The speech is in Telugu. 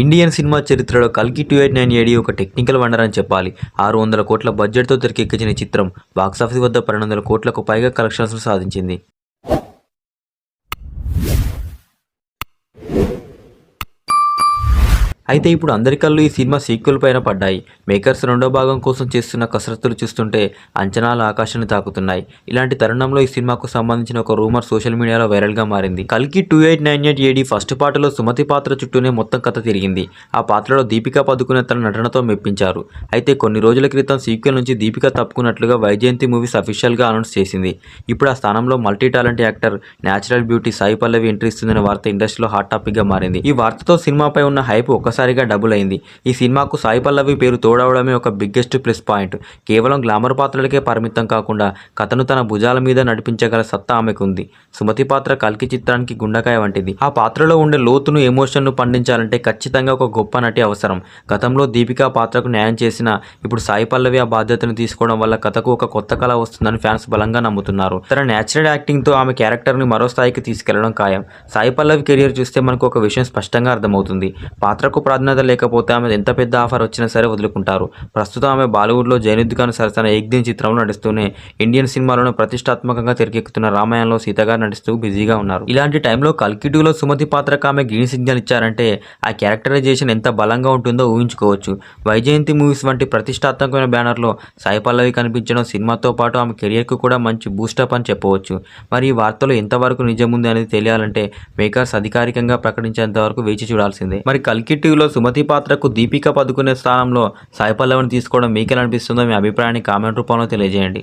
ఇండియన్ సినిమా చరిత్రలో కల్కి టూ ఎయిట్ నైన్ ఏడి ఒక టెక్నికల్ వండర్ అని చెప్పాలి. ఆరు వందల కోట్ల బడ్జెట్తో తెరకెక్కించిన చిత్రం బాక్సాఫీస్ వద్ద పన్నెండు వందల కోట్లకు పైగా కలెక్షన్స్ సాధించింది. అయితే ఇప్పుడు అందరి కళ్ళు ఈ సినిమా సీక్వెల్ పైన పడ్డాయి. మేకర్స్ రెండో భాగం కోసం చేస్తున్న కసరత్తులు చూస్తుంటే అంచనాలు ఆకాశాన్ని తాకుతున్నాయి. ఇలాంటి తరుణంలో ఈ సినిమాకు సంబంధించిన ఒక రూమర్ సోషల్ మీడియాలో వైరల్గా మారింది. కల్కి two eight nine eight AD first పాటలో సుమతి పాత్ర చుట్టూనే మొత్తం కథ తిరిగింది. ఆ పాత్రలో దీపికా పదుకునే తన నటనతో మెప్పించారు. అయితే కొన్ని రోజుల క్రితం సీక్వెల్ నుంచి దీపిక తప్పుకున్నట్లుగా వైజయంతి మూవీస్ అఫీషియల్గా అనౌన్స్ చేసింది. ఇప్పుడు ఆ స్థానంలో multi talent actor natural beauty Sai Pallavi entry ఇస్తుందనే వార్త ఇండస్ట్రీలో హాట్ టాపిక్గా మారింది. ఈ వార్తతో సినిమాపై ఉన్న హైప్ ఒక ఒక్కసారిగా డబుల్ అయింది ఈ సినిమాకు సాయి పల్లవి పేరు తోడవడమే ఒక బిగ్గెస్ట్ ప్లస్ పాయింట్ కేవలం గ్లామర్ పాత్రలకే పరిమితం కాకుండా కథను తన భుజాల మీద నడిపించగల సత్తా ఆమెకు ఉంది సుమతి పాత్ర కల్కి చిత్రానికి గుండకాయ వంటిది. ఆ పాత్రలో ఉండే లోతును ఎమోషన్ను పండించాలంటే ఖచ్చితంగా ఒక గొప్ప నటి అవసరం. గతంలో దీపికా పాత్రకు న్యాయం చేసిన ఇప్పుడు సాయి పల్లవి ఆ బాధ్యతను తీసుకోవడం వల్ల కథకు ఒక కొత్త కళ వస్తుందని ఫ్యాన్స్ బలంగా నమ్ముతున్నారు. తన న్యాచురల్ యాక్టింగ్తో ఆమె క్యారెక్టర్ని మరో స్థాయికి తీసుకెళ్ళడం ఖాయం. సాయి పల్లవి కెరియర్ చూస్తే మనకు ఒక విషయం స్పష్టంగా అర్థమవుతుంది. పాత్రకు ప్రాధాన్యత లేకపోతే ఆమె ఎంత పెద్ద ఆఫర్ వచ్చినా సరే వదులుకుంటారు. ప్రస్తుతం ఆమె బాలీవుడ్లో జైనుద్ ఖాన్ సరసన ఏక్దిన్ చిత్రంలో నడుస్తూనే ఇండియన్ సినిమాలను ప్రతిష్టాత్మకంగా తెరకెక్కుతున్న రామాయణంలో సీతగా నడుస్తూ బిజీగా ఉన్నారు. ఇలాంటి టైంలో కల్కిటూలో సుమతి పాత్రకు ఆమె గ్రీన్ సిగ్నల్ ఇచ్చారంటే ఆ క్యారెక్టరైజేషన్ ఎంత బలంగా ఉంటుందో ఊహించుకోవచ్చు. వైజయంతి మూవీస్ వంటి ప్రతిష్టాత్మకమైన బ్యానర్లో సాయి పల్లవి కనిపించడం సినిమాతో పాటు ఆమె కెరియర్కు కూడా మంచి బూస్టప్ అని చెప్పవచ్చు. మరి ఈ వార్తలో ఎంతవరకు నిజముంది అనేది తెలియాలంటే మేకర్స్ అధికారికంగా ప్రకటించేంత వరకు వేచి చూడాల్సిందే. మరి కల్కి టూలో సుమతి పాత్రకు దీపిక పదుకునే స్థానంలో సాయి పల్లవిని తీసుకోవడం మీకెలా అనిపిస్తుందో మీ అభిప్రాయాన్ని కామెంట్ రూపంలో తెలియజేయండి.